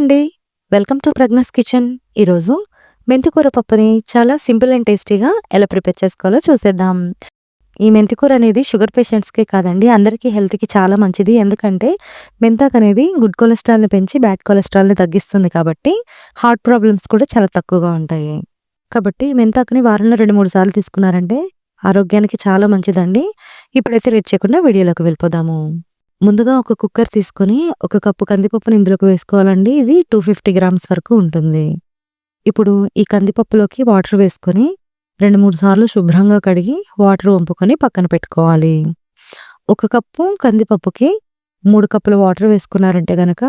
అండి. Welcome to Pragna's kitchen. ఈరోజు మెంతికూర పప్పుని చాలా సింపుల్ అండ్ టేస్టీగా ఎలా ప్రిపేర్ చేసుకోవాలో చూసేద్దాం. ఈ మెంతికూర అనేది షుగర్ పేషెంట్స్కే కాదండి అందరికీ హెల్త్కి చాలా మంచిది. ఎందుకంటే మెంతాక్ అనేది గుడ్ కొలెస్ట్రాల్ని పెంచి బ్యాడ్ కొలెస్ట్రాల్ని తగ్గిస్తుంది కాబట్టి హార్ట్ ప్రాబ్లమ్స్ కూడా చాలా తక్కువగా ఉంటాయి. కాబట్టి మెంతాకుని వారంలో రెండు మూడు సార్లు తీసుకున్నారంటే ఆరోగ్యానికి చాలా మంచిదండి. ఇప్పుడైతే రెడ్ చేయకుండా వీడియోలోకి వెళ్ళిపోదాము. ముందుగా ఒక కుక్కర్ తీసుకొని ఒక కప్పు కందిపప్పుని ఇందులోకి వేసుకోవాలండి. ఇది టూ ఫిఫ్టీ గ్రామ్స్ వరకు ఉంటుంది. ఇప్పుడు ఈ కందిపప్పులోకి వాటర్ వేసుకొని రెండు మూడు సార్లు శుభ్రంగా కడిగి వాటర్ వంపుకొని పక్కన పెట్టుకోవాలి. ఒక కప్పు కందిపప్పుకి మూడు కప్పుల వాటర్ వేసుకున్నారంటే గనక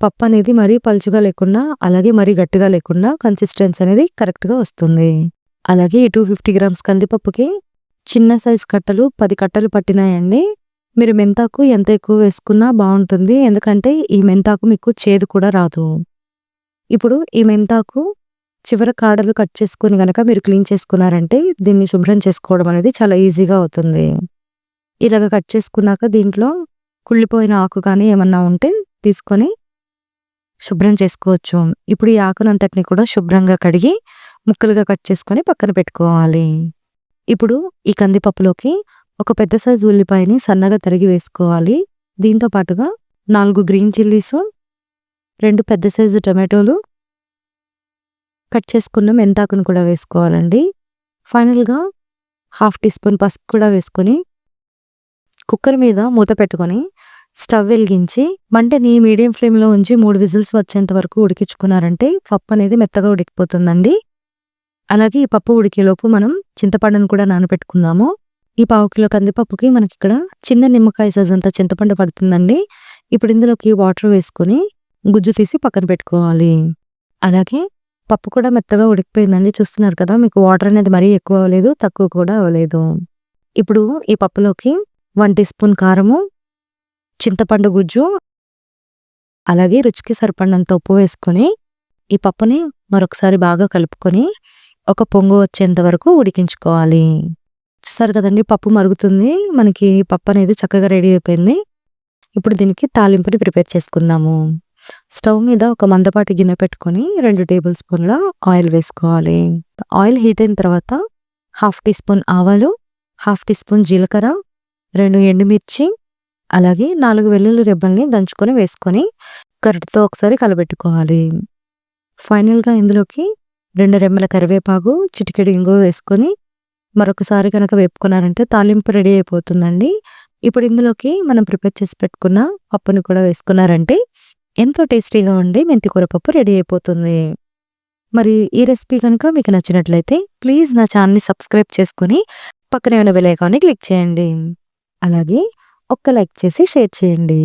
పప్పు అనేది మరీ పలుచుగా లేకుండా అలాగే మరీ గట్టిగా లేకుండా కన్సిస్టెన్సీ అనేది కరెక్ట్గా వస్తుంది. అలాగే ఈ టూ ఫిఫ్టీ గ్రామ్స్ కందిపప్పుకి చిన్న సైజ్ కట్టలు పది కట్టలు పట్టినాయండి. మీరు మెంతాకు ఎంత ఎక్కువ వేసుకున్నా బాగుంటుంది. ఎందుకంటే ఈ మెంతాకు మీకు చేదు కూడా రాదు. ఇప్పుడు ఈ మెంతాకు చివర కాడలు కట్ చేసుకుని కనుక మీరు క్లీన్ చేసుకున్నారంటే దీన్ని శుభ్రం చేసుకోవడం అనేది చాలా ఈజీగా అవుతుంది. ఇలాగ కట్ చేసుకున్నాక దీంట్లో కుళ్ళిపోయిన ఆకు కానీ ఏమన్నా ఉంటే తీసుకొని శుభ్రం చేసుకోవచ్చు. ఇప్పుడు ఈ ఆకునంతటిని కూడా శుభ్రంగా కడిగి ముక్కలుగా కట్ చేసుకొని పక్కన పెట్టుకోవాలి. ఇప్పుడు ఈ కందిపప్పులోకి ఒక పెద్ద సైజు ఉల్లిపాయని సన్నగా తరిగి వేసుకోవాలి. దీంతో పాటుగా నాలుగు గ్రీన్ చిల్లీస్ రెండు పెద్ద సైజు టమాటోలు కట్ చేసుకున్న మెంతాకును కూడా వేసుకోవాలండి. ఫైనల్గా హాఫ్ టీ స్పూన్ పసుపు కూడా వేసుకొని కుక్కర్ మీద మూత పెట్టుకొని స్టవ్ వెలిగించి మంటని మీడియం ఫ్లేమ్లో ఉంచి మూడు విజిల్స్ వచ్చేంత వరకు ఉడికించుకున్నారంటే పప్పు అనేది మెత్తగా ఉడికిపోతుందండి. అలాగే ఈ పప్పు ఉడికేలోపు మనం చింతపండును కూడా నానబెట్టుకుందాము. ఈ పావు కిలో కందిపప్పుకి మనకి ఇక్కడ చిన్న నిమ్మకాయ సైజ్ అంత చింతపండు పడుతుందండి. ఇప్పుడు ఇందులోకి వాటర్ వేసుకొని గుజ్జు తీసి పక్కన పెట్టుకోవాలి. అలాగే పప్పు కూడా మెత్తగా ఉడికిపోయిందండి. చూస్తున్నారు కదా మీకు వాటర్ అనేది మరీ ఎక్కువ అవ్వలేదు తక్కువ కూడా అవ్వలేదు. ఇప్పుడు ఈ పప్పులోకి వన్ టీ స్పూన్ కారము చింతపండు గుజ్జు అలాగే రుచికి సరిపడినంత ఉప్పు వేసుకొని ఈ పప్పుని మరొకసారి బాగా కలుపుకొని ఒక పొంగు వచ్చేంత వరకు ఉడికించుకోవాలి. చూసారు కదండి పప్పు మరుగుతుంది. మనకి పప్పు అనేది చక్కగా రెడీ అయిపోయింది. ఇప్పుడు దీనికి తాలింపుని ప్రిపేర్ చేసుకుందాము. స్టవ్ మీద ఒక మందపాటి గిన్నె పెట్టుకొని రెండు టేబుల్ స్పూన్ల ఆయిల్ వేసుకోవాలి. ఆయిల్ హీట్ అయిన తర్వాత హాఫ్ టీ స్పూన్ ఆవాలు హాఫ్ టీ స్పూన్ జీలకర్ర రెండు ఎండుమిర్చి అలాగే నాలుగు వెల్లుల్లి రెబ్బల్ని దంచుకొని వేసుకొని కరెక్ట్తో ఒకసారి కలబెట్టుకోవాలి. ఫైనల్గా ఇందులోకి రెండు రెమ్మల కరివేపాకు చిటికెడు ఇంగు వేసుకొని మరొకసారి కనుక వేపుకున్నారంటే తాలింపు రెడీ అయిపోతుందండి. ఇప్పుడు ఇందులోకి మనం ప్రిపేర్ చేసి పెట్టుకున్న పప్పుని కూడా వేసుకున్నారంటే ఎంతో టేస్టీగా ఉండి మెంతికూర పప్పు రెడీ అయిపోతుంది. మరి ఈ రెసిపీ కనుక మీకు నచ్చినట్లయితే ప్లీజ్ నా ఛానల్ని సబ్స్క్రైబ్ చేసుకుని పక్కనే ఉన్న బెల్ క్లిక్ చేయండి. అలాగే ఒక్క లైక్ చేసి షేర్ చేయండి.